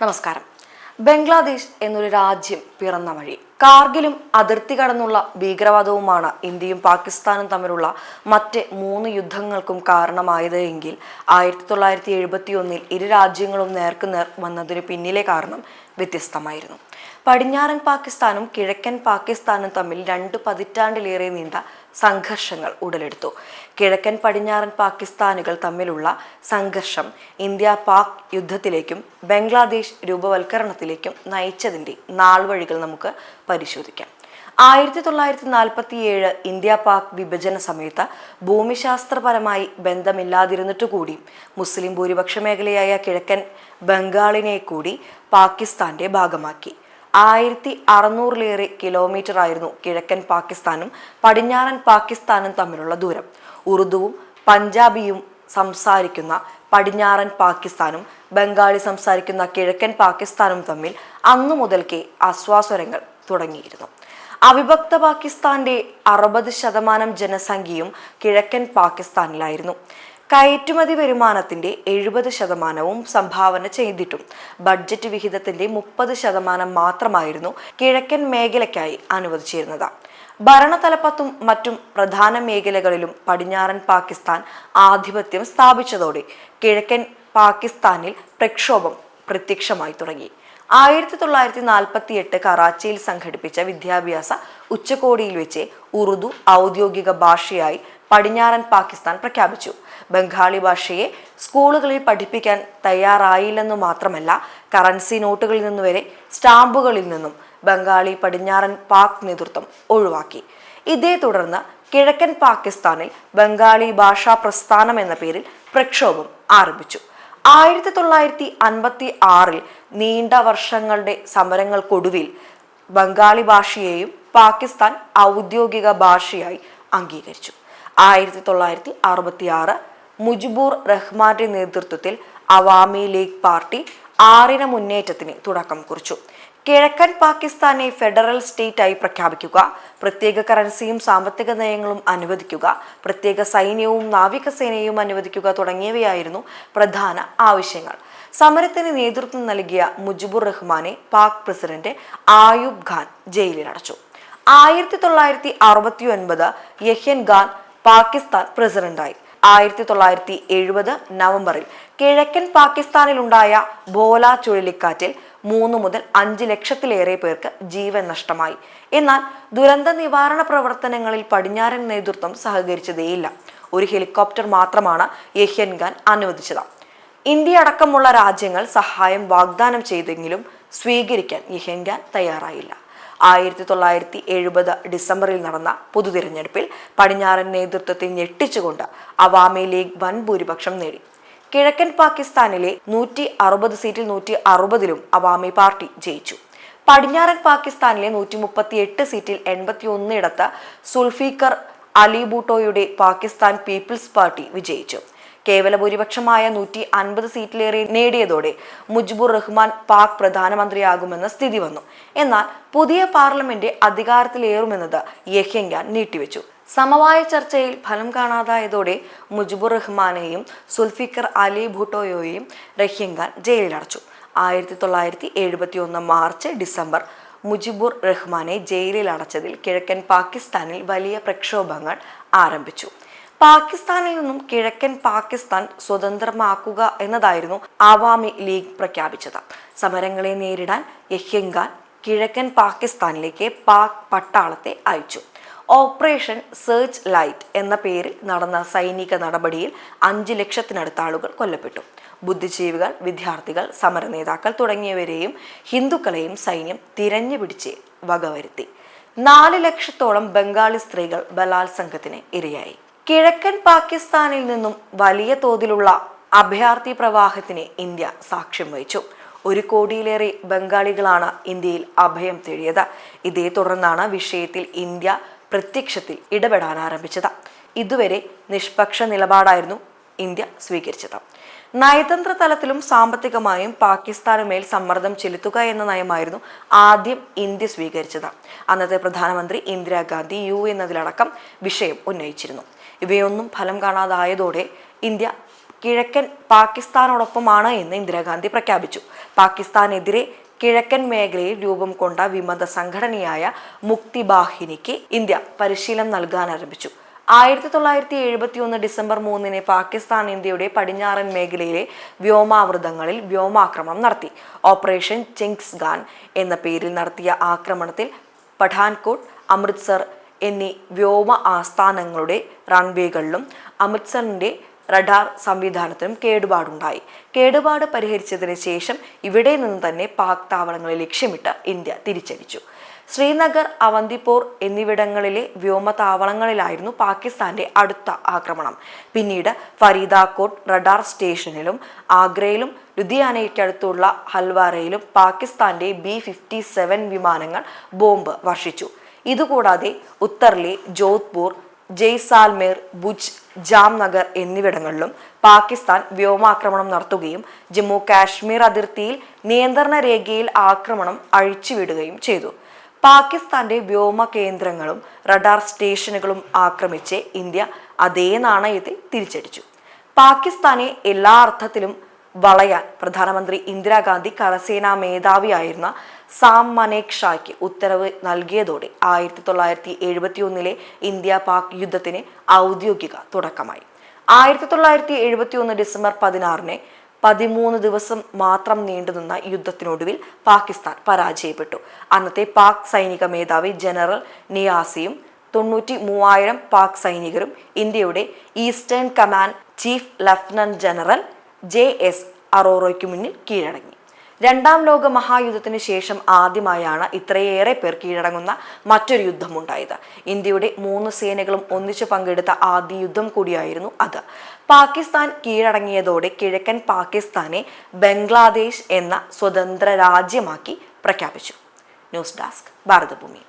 നമസ്കാരം. ബംഗ്ലാദേശ് എന്നൊരു രാജ്യം പിറന്ന വഴി കാർഗിലും അതിർത്തി കടന്നുള്ള ഭീകരവാദവുമാണ് ഇന്ത്യയും പാകിസ്ഥാനും തമ്മിലുള്ള മറ്റ് മൂന്ന് യുദ്ധങ്ങൾക്കും കാരണമായത് എങ്കിൽ ആയിരത്തി തൊള്ളായിരത്തി എഴുപത്തി ഒന്നിൽ ഇരു രാജ്യങ്ങളും നേർക്കുനേർ വന്നതിന് പിന്നിലെ കാരണം വ്യത്യസ്തമായിരുന്നു. പടിഞ്ഞാറൻ പാകിസ്ഥാനും കിഴക്കൻ പാകിസ്ഥാനും തമ്മിൽ രണ്ട് പതിറ്റാണ്ടിലേറെ നീണ്ട സംഘർഷങ്ങൾ ഉടലെടുത്തു. കിഴക്കൻ പടിഞ്ഞാറൻ പാകിസ്ഥാനുകൾ തമ്മിലുള്ള സംഘർഷം ഇന്ത്യ പാക് യുദ്ധത്തിലേക്കും ബംഗ്ലാദേശ് രൂപവൽക്കരണത്തിലേക്കും നയിച്ചതിന്റെ നാൾവഴികൾ നമുക്ക് പരിശോധിക്കാം. ആയിരത്തി തൊള്ളായിരത്തി നാൽപ്പത്തി ഏഴ് ഇന്ത്യ പാക് വിഭജന സമയത്ത് ഭൂമിശാസ്ത്രപരമായി ബന്ധമില്ലാതിരുന്നിട്ട് കൂടി മുസ്ലിം ഭൂരിപക്ഷ മേഖലയായ കിഴക്കൻ ബംഗാളിനെ കൂടി പാകിസ്ഥാന്റെ ഭാഗമാക്കി. ആയിരത്തി അറുന്നൂറിലേറെ കിലോമീറ്റർ ആയിരുന്നു കിഴക്കൻ പാകിസ്ഥാനും പടിഞ്ഞാറൻ പാകിസ്ഥാനും തമ്മിലുള്ള ദൂരം. ഉറുദുവും പഞ്ചാബിയും സംസാരിക്കുന്ന പടിഞ്ഞാറൻ പാകിസ്ഥാനും ബംഗാളി സംസാരിക്കുന്ന കിഴക്കൻ പാകിസ്ഥാനും തമ്മിൽ അന്നു മുതൽക്കേ അസ്വാസ്വരങ്ങൾ തുടങ്ങിയിരുന്നു. അവിഭക്ത പാകിസ്ഥാന്റെ അറുപത് ശതമാനം ജനസംഖ്യയും കിഴക്കൻ പാകിസ്ഥാനിലായിരുന്നു. കയറ്റുമതി വരുമാനത്തിന്റെ എഴുപത് ശതമാനവും സംഭാവന ചെയ്തിട്ടും. ബഡ്ജറ്റ് വിഹിതത്തിന്റെ മുപ്പത് ശതമാനം മാത്രമായിരുന്നു കിഴക്കൻ മേഖലയ്ക്കായി അനുവദിച്ചിരുന്നത്. ഭരണതലപ്പത്തും മറ്റും പ്രധാന മേഖലകളിലും പടിഞ്ഞാറൻ പാകിസ്ഥാൻ ആധിപത്യം സ്ഥാപിച്ചതോടെ കിഴക്കൻ പാകിസ്ഥാനിൽ പ്രക്ഷോഭം പ്രത്യക്ഷമായി തുടങ്ങി. ആയിരത്തി തൊള്ളായിരത്തി നാൽപ്പത്തി എട്ട് കറാച്ചിയിൽ സംഘടിപ്പിച്ച വിദ്യാഭ്യാസ ഉച്ചകോടിയിൽ വെച്ച് ഉറുദു ഔദ്യോഗിക ഭാഷയായി പടിഞ്ഞാറൻ പാകിസ്ഥാൻ പ്രഖ്യാപിച്ചു. ബംഗാളി ഭാഷയെ സ്കൂളുകളിൽ പഠിപ്പിക്കാൻ തയ്യാറായില്ലെന്നു മാത്രമല്ല കറൻസി നോട്ടുകളിൽ നിന്നു വരെ സ്റ്റാമ്പുകളിൽ നിന്നും ബംഗാളി പടിഞ്ഞാറൻ പാക് നേതൃത്വം ഒഴിവാക്കി. ഇതേ തുടർന്ന് കിഴക്കൻ പാകിസ്ഥാനിൽ ബംഗാളി ഭാഷാ പ്രസ്ഥാനം എന്ന പേരിൽ പ്രക്ഷോഭം ആരംഭിച്ചു. ആയിരത്തി തൊള്ളായിരത്തി അൻപത്തി ആറിൽ നീണ്ട വർഷങ്ങളുടെ സമരങ്ങൾക്കൊടുവിൽ ബംഗാളി ഭാഷയെയും പാകിസ്ഥാൻ ഔദ്യോഗിക ഭാഷയായി അംഗീകരിച്ചു. ആയിരത്തി തൊള്ളായിരത്തി അറുപത്തി ആറ് മുജിബൂർ റഹ്മാന്റെ നേതൃത്വത്തിൽ അവാമി ലീഗ് പാർട്ടി ആറിന മുന്നേറ്റത്തിന് തുടക്കം കുറിച്ചു. കിഴക്കൻ പാകിസ്ഥാനെ ഫെഡറൽ സ്റ്റേറ്റായി പ്രഖ്യാപിക്കുക പ്രത്യേക കറൻസിയും സാമ്പത്തിക നയങ്ങളും അനുവദിക്കുക പ്രത്യേക സൈന്യവും നാവികസേനയും അനുവദിക്കുക തുടങ്ങിയവയായിരുന്നു പ്രധാന ആവശ്യങ്ങൾ. സമരത്തിന് നേതൃത്വം നൽകിയ മുജിബുർ റഹ്മാനെ പാക് പ്രസിഡന്റ് ആയൂബ് ഖാൻ ജയിലിലടച്ചു. ആയിരത്തി തൊള്ളായിരത്തി അറുപത്തി ഒൻപത് യഹ്യൻ ഖാൻ പാകിസ്ഥാൻ പ്രസിഡന്റായി. ആയിരത്തി തൊള്ളായിരത്തി എഴുപത് നവംബറിൽ കിഴക്കൻ പാകിസ്ഥാനിലുണ്ടായ ബോല ചുഴലിക്കാറ്റിൽ മൂന്ന് മുതൽ അഞ്ച് ലക്ഷത്തിലേറെ പേർക്ക് ജീവൻ നഷ്ടമായി. എന്നാൽ ദുരന്ത നിവാരണ പ്രവർത്തനങ്ങളിൽ പടിഞ്ഞാറൻ നേതൃത്വം സഹകരിച്ചതേയില്ല. ഒരു ഹെലികോപ്റ്റർ മാത്രമാണ് യഹ്യൻ ഖാൻ അനുവദിച്ചത്. ഇന്ത്യ അടക്കമുള്ള രാജ്യങ്ങൾ സഹായം വാഗ്ദാനം ചെയ്തെങ്കിലും സ്വീകരിക്കാൻ യഹ്യൻ ഖാൻ തയ്യാറായില്ല. ആയിരത്തി തൊള്ളായിരത്തി എഴുപത് ഡിസംബറിൽ നടന്ന പൊതുതിരഞ്ഞെടുപ്പിൽ പടിഞ്ഞാറൻ നേതൃത്വത്തെ ഞെട്ടിച്ചുകൊണ്ട് അവാമി ലീഗ് വൻ ഭൂരിപക്ഷം നേടി. കിഴക്കൻ പാകിസ്ഥാനിലെ നൂറ്റി അറുപത് സീറ്റിൽ നൂറ്റി അറുപതിലും അവാമി പാർട്ടി ജയിച്ചു. പടിഞ്ഞാറൻ പാകിസ്ഥാനിലെ നൂറ്റി മുപ്പത്തി എട്ട് സീറ്റിൽ എൺപത്തി ഒന്നിടത്ത് സുൽഫീക്കർ അലി ബൂട്ടോയുടെ പാകിസ്ഥാൻ പീപ്പിൾസ് പാർട്ടി വിജയിച്ചു. കേവല ഭൂരിപക്ഷമായ നൂറ്റി അൻപത് സീറ്റിലേറെ നേടിയതോടെ മുജിബുർ റഹ്മാൻ പാക് പ്രധാനമന്ത്രിയാകുമെന്ന സ്ഥിതി വന്നു. എന്നാൽ പുതിയ പാർലമെന്റ് അധികാരത്തിലേറുമെന്നത് യഹ്യങ്കാൻ നീട്ടിവെച്ചു. സമവായ ചർച്ചയിൽ ഫലം കാണാതായതോടെ മുജിബുർ റഹ്മാനെയും സുൽഫിക്കർ അലി ഭൂട്ടോയോയെയും റഹ്യങ്കാൻ ജയിലിലടച്ചു. ആയിരത്തി തൊള്ളായിരത്തി എഴുപത്തി ഒന്ന് മാർച്ച് ഡിസംബർ മുജിബുർ റഹ്മാനെ ജയിലിൽ അടച്ചതിൽ കിഴക്കൻ പാകിസ്ഥാനിൽ വലിയ പ്രക്ഷോഭങ്ങൾ ആരംഭിച്ചു. പാകിസ്ഥാനിൽ നിന്നും കിഴക്കൻ പാകിസ്ഥാൻ സ്വതന്ത്രമാക്കുക എന്നതായിരുന്നു ആവാമി ലീഗ് പ്രഖ്യാപിച്ചത്. സമരങ്ങളെ നേരിടാൻ യഹ്യങ്കാൻ കിഴക്കൻ പാകിസ്ഥാനിലേക്ക് പാക് പട്ടാളത്തെ അയച്ചു. ഓപ്പറേഷൻ സെർച്ച് ലൈറ്റ് എന്ന പേരിൽ നടന്ന സൈനിക നടപടിയിൽ അഞ്ച് ലക്ഷത്തിനടുത്ത ആളുകൾ കൊല്ലപ്പെട്ടു. ബുദ്ധിജീവികൾ വിദ്യാർത്ഥികൾ സമര നേതാക്കൾ തുടങ്ങിയവരെയും ഹിന്ദുക്കളെയും സൈന്യം തിരഞ്ഞു പിടിച്ച് വകവരുത്തി. നാല് ലക്ഷത്തോളം ബംഗാളി സ്ത്രീകൾ ബലാത്സംഗത്തിന് ഇരയായി. കിഴക്കൻ പാകിസ്ഥാനിൽ നിന്നും വലിയ തോതിലുള്ള അഭയാർത്ഥി പ്രവാഹത്തിന് ഇന്ത്യ സാക്ഷ്യം വഹിച്ചു. ഒരു കോടിയിലേറെ ബംഗാളികളാണ് ഇന്ത്യയിൽ അഭയം തേടിയത്. ഇതേ തുടർന്നാണ് വിഷയത്തിൽ ഇന്ത്യ പ്രത്യക്ഷത്തിൽ ഇടപെടാൻ ആരംഭിച്ചത്. ഇതുവരെ നിഷ്പക്ഷ നിലപാടായിരുന്നു ഇന്ത്യ സ്വീകരിച്ചത്. നയതന്ത്ര തലത്തിലും സാമ്പത്തികമായും പാകിസ്ഥാനുമേൽ സമ്മർദ്ദം ചെലുത്തുക എന്ന നയമായിരുന്നു ആദ്യം ഇന്ത്യ സ്വീകരിച്ചത്. അന്നത്തെ പ്രധാനമന്ത്രി ഇന്ദിരാഗാന്ധി യു എന്നതിലടക്കം വിഷയം ഉന്നയിച്ചിരുന്നു. ഇവയൊന്നും ഫലം കാണാതായതോടെ ഇന്ത്യ കിഴക്കൻ പാകിസ്ഥാനോടൊപ്പമാണ് എന്ന് ഇന്ദിരാഗാന്ധി പ്രഖ്യാപിച്ചു. പാകിസ്ഥാനെതിരെ കിഴക്കൻ മേഖലയിൽ രൂപം കൊണ്ട വിമത സംഘടനയായ മുക്തി ബാഹിനിക്ക് ഇന്ത്യ പരിശീലനം നൽകാൻ ആരംഭിച്ചു. ആയിരത്തി തൊള്ളായിരത്തി എഴുപത്തി ഒന്ന് ഡിസംബർ മൂന്നിന് പാകിസ്ഥാൻ ഇന്ത്യയുടെ പടിഞ്ഞാറൻ മേഖലയിലെ വ്യോമാവൃതങ്ങളിൽ വ്യോമാക്രമണം നടത്തി. ഓപ്പറേഷൻ ചിങ്സ് ഖാൻ എന്ന പേരിൽ നടത്തിയ ആക്രമണത്തിൽ പഠാൻകോട്ട് അമൃത്സർ എന്നീ വ്യോമ ആസ്ഥാനങ്ങളുടെ റൺവേകളിലും അമൃത്സറിന്റെ റഡാർ സംവിധാനത്തിനും കേടുപാടുണ്ടായി. കേടുപാട് പരിഹരിച്ചതിന് ശേഷം ഇവിടെ നിന്ന് തന്നെ പാക് താവളങ്ങളെ ലക്ഷ്യമിട്ട് ഇന്ത്യ തിരിച്ചടിച്ചു. ശ്രീനഗർ അവന്തിപ്പോർ എന്നിവിടങ്ങളിലെ വ്യോമതാവളങ്ങളിലായിരുന്നു പാകിസ്ഥാന്റെ അടുത്ത ആക്രമണം. പിന്നീട് ഫരീദാകോട്ട് റഡാർ സ്റ്റേഷനിലും ആഗ്രയിലും ലുധിയാനയ്ക്കടുത്തുള്ള ഹൽവാരയിലും പാകിസ്ഥാന്റെ ബി ഫിഫ്റ്റി സെവൻ വിമാനങ്ങൾ ബോംബ് വർഷിച്ചു. ഇതുകൂടാതെ ഉത്തർലെ ജോധ്പൂർ ജയ്സാൽമേർ ഭുജ് ജാംനഗർ എന്നിവിടങ്ങളിലും പാകിസ്ഥാൻ വ്യോമാക്രമണം നടത്തുകയും ജമ്മു കാശ്മീർ അതിർത്തിയിൽ നിയന്ത്രണ രേഖയിൽ ആക്രമണം അഴിച്ചുവിടുകയും ചെയ്തു. പാകിസ്ഥാന്റെ വ്യോമ കേന്ദ്രങ്ങളും റഡാർ സ്റ്റേഷനുകളും ആക്രമിച്ച് ഇന്ത്യ അതേ നാണയത്തിൽ തിരിച്ചടിച്ചു. പാകിസ്ഥാനെ എല്ലാ അർത്ഥത്തിലും വളയാൻ പ്രധാനമന്ത്രി ഇന്ദിരാഗാന്ധി കരസേനാ മേധാവിയായിരുന്ന സാം മനേക് ഷായ്ക്ക് ഉത്തരവ് നൽകിയതോടെ ആയിരത്തി തൊള്ളായിരത്തി എഴുപത്തി ഒന്നിലെ ഇന്ത്യ പാക് യുദ്ധത്തിന് ഔദ്യോഗിക തുടക്കമായി. ആയിരത്തി തൊള്ളായിരത്തി എഴുപത്തി ഒന്ന് ഡിസംബർ പതിനാറിന് പതിമൂന്ന് ദിവസം മാത്രം നീണ്ടുനിന്ന യുദ്ധത്തിനൊടുവിൽ പാകിസ്ഥാൻ പരാജയപ്പെട്ടു. അന്നത്തെ പാക് സൈനിക മേധാവി ജനറൽ നിയാസിയും തൊണ്ണൂറ്റി മൂവായിരം പാക് സൈനികരും ഇന്ത്യയുടെ eastern command chief lieutenant general J S അറോറോയ്ക്ക് മുന്നിൽ കീഴടങ്ങി. രണ്ടാം ലോക മഹായുദ്ധത്തിന് ശേഷം ആദ്യമായാണ് ഇത്രയേറെ പേർ കീഴടങ്ങുന്ന മറ്റൊരു യുദ്ധമുണ്ടായത്. ഇന്ത്യയുടെ മൂന്ന് സേനകളും ഒന്നിച്ചു പങ്കെടുത്ത ആദ്യ യുദ്ധം കൂടിയായിരുന്നു അത്. പാകിസ്ഥാൻ കീഴടങ്ങിയതോടെ കിഴക്കൻ പാകിസ്ഥാനെ ബംഗ്ലാദേശ് എന്ന സ്വതന്ത്ര രാജ്യമാക്കി പ്രഖ്യാപിച്ചു. News desk Bharatabhumi.